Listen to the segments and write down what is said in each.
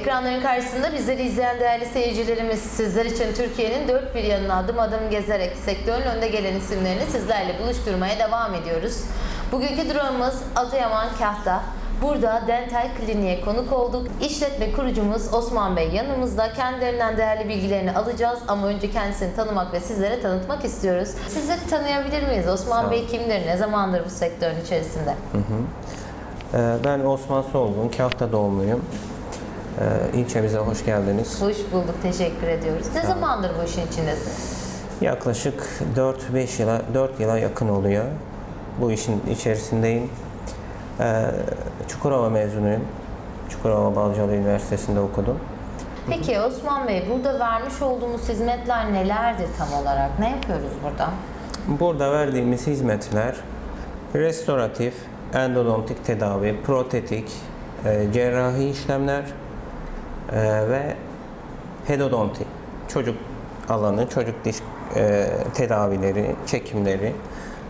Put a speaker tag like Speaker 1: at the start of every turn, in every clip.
Speaker 1: Ekranların karşısında bizleri izleyen değerli seyircilerimiz sizler için Türkiye'nin dört bir yanına adım adım gezerek sektörün önde gelen isimlerini sizlerle buluşturmaya devam ediyoruz. Bugünkü durağımız Adıyaman Kahta. Burada dental kliniğe konuk olduk. İşletme kurucumuz Osman Bey yanımızda. Kendilerinden değerli bilgilerini alacağız ama önce kendisini tanımak ve sizlere tanıtmak istiyoruz. Sizleri tanıyabilir miyiz? Osman Bey kimdir? Ne zamandır bu sektörün içerisinde?
Speaker 2: Ee, Ben Osman Solgun, Kahta doğumluyum. Ee, İlçemize hoş geldiniz.
Speaker 1: Hoş bulduk. Teşekkür ediyoruz. Ne zamandır bu işin içindesiniz?
Speaker 2: Yaklaşık 4-5 yıla, 4 yıla yakın oluyor. Bu işin içerisindeyim. Ee, Çukurova mezunuyum. Çukurova Balcalı Üniversitesi'nde okudum.
Speaker 1: Peki Osman Bey burada vermiş olduğumuz hizmetler nelerdir tam olarak? Ne yapıyoruz burada?
Speaker 2: Burada verdiğimiz hizmetler restoratif, endodontik tedavi, protetik, e, cerrahi işlemler e, ve pedodonti, çocuk alanı, çocuk diş e, tedavileri, çekimleri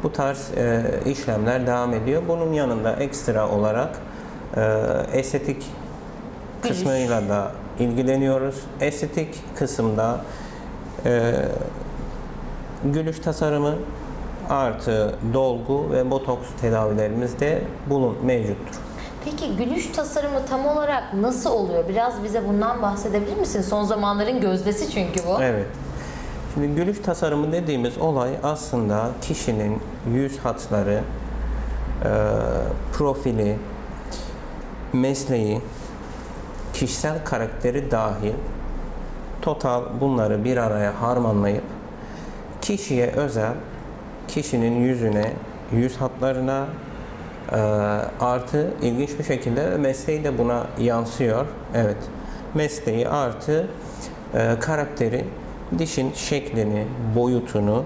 Speaker 2: bu tarz e, işlemler devam ediyor. Bunun yanında ekstra olarak e, estetik kısmıyla da ilgileniyoruz. Estetik kısımda e, gülüş tasarımı artı dolgu ve botoks tedavilerimiz de bulun mevcuttur.
Speaker 1: Peki gülüş tasarımı tam olarak nasıl oluyor? Biraz bize bundan bahsedebilir misin? Son zamanların gözdesi çünkü bu.
Speaker 2: Evet. Şimdi gülüş tasarımı dediğimiz olay aslında kişinin yüz hatları, e, profili, mesleği, kişisel karakteri dahil total bunları bir araya harmanlayıp kişiye özel kişinin yüzüne, yüz hatlarına e, artı ilginç bir şekilde mesleği de buna yansıyor. Evet. Mesleği artı e, karakteri dişin şeklini, boyutunu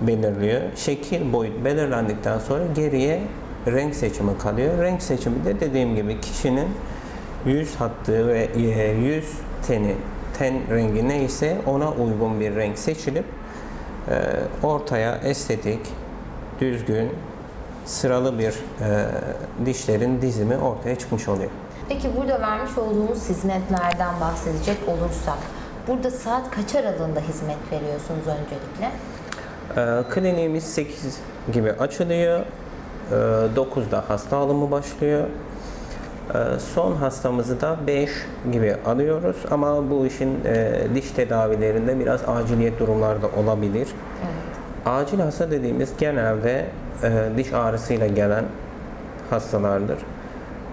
Speaker 2: belirliyor. Şekil, boyut belirlendikten sonra geriye renk seçimi kalıyor. Renk seçimi de dediğim gibi kişinin yüz hattı ve e, yüz teni, ten rengi neyse ona uygun bir renk seçilip e, ortaya estetik, düzgün, sıralı bir e, dişlerin dizimi ortaya çıkmış oluyor.
Speaker 1: Peki burada vermiş olduğumuz hizmetlerden bahsedecek olursak, burada saat kaç aralığında hizmet veriyorsunuz öncelikle?
Speaker 2: E, kliniğimiz 8 gibi açılıyor. E, 9'da hasta alımı başlıyor. E, son hastamızı da 5 gibi alıyoruz ama bu işin e, diş tedavilerinde biraz aciliyet durumlarda olabilir. Acil hasta dediğimiz genelde e, diş ağrısıyla gelen hastalardır.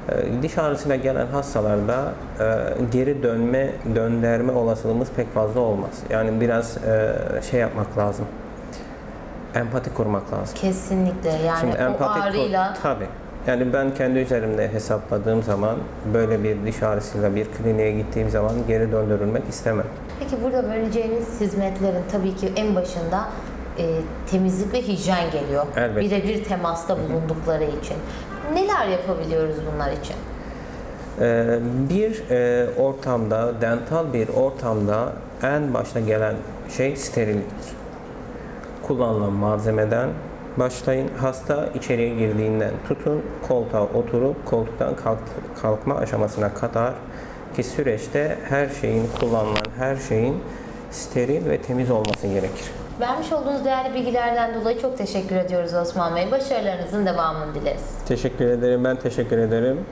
Speaker 2: E, diş ağrısıyla gelen hastalarda e, geri dönme, döndürme olasılığımız pek fazla olmaz. Yani biraz e, şey yapmak lazım. Empati kurmak lazım.
Speaker 1: Kesinlikle yani
Speaker 2: Şimdi
Speaker 1: o
Speaker 2: empati kur-
Speaker 1: ağrıyla
Speaker 2: tabii. Yani ben kendi üzerimde hesapladığım zaman böyle bir diş ağrısıyla bir kliniğe gittiğim zaman geri döndürülmek istemem.
Speaker 1: Peki burada vereceğiniz hizmetlerin tabii ki en başında e, temizlik ve hijyen geliyor.
Speaker 2: Elbette.
Speaker 1: Birebir temasta bulundukları için. Neler yapabiliyoruz bunlar için?
Speaker 2: Ee, bir e, ortamda, dental bir ortamda en başta gelen şey sterilliktir. Kullanılan malzemeden başlayın. Hasta içeriye girdiğinden tutun, koltuğa oturup koltuktan kalk- kalkma aşamasına kadar ki süreçte her şeyin kullanılan her şeyin steril ve temiz olması gerekir.
Speaker 1: Vermiş olduğunuz değerli bilgilerden dolayı çok teşekkür ediyoruz Osman Bey. Başarılarınızın devamını dileriz.
Speaker 2: Teşekkür ederim. Ben teşekkür ederim.